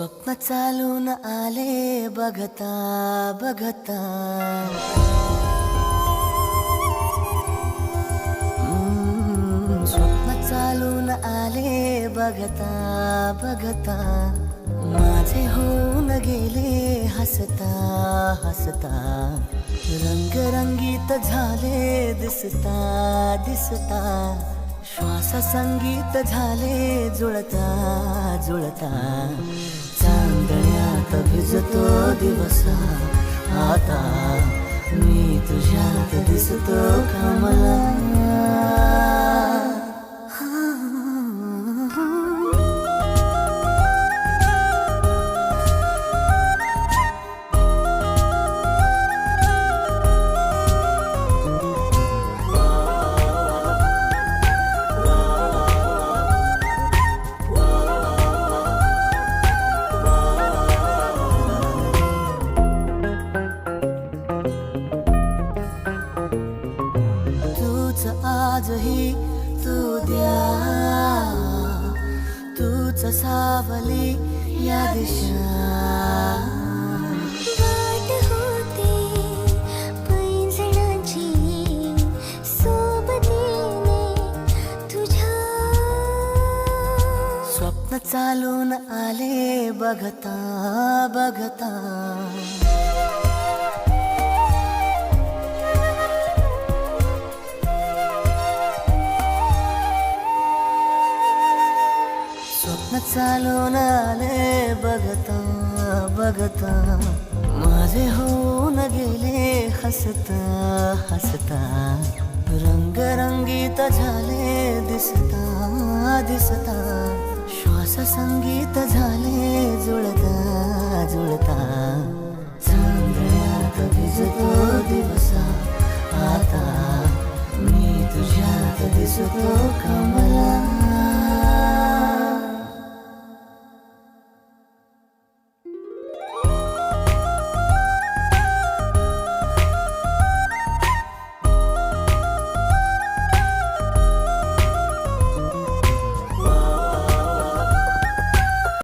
स्वप्न चालून आले बघता बघता. स्वप्न चालून आले बघता बघता. माझे होऊन गेले हसता हसता. रंगरंगीत झाले दिसता दिसता. श्वास संगीत झाले जुळता जुळता. भिजतो दिवस. आता मी तुझ्यात दिसतो कमला. तूच आजही तू द्या. तूच सावली या दिशा. स्वप्न चालून आले बघता बघता. स्वप्न चालून आले बघता बघता माझे होऊन गेले हसता हसता। रंगरंगीत झाले दिसता दिसता। श्वास संगीत झाले जुळत जुळता।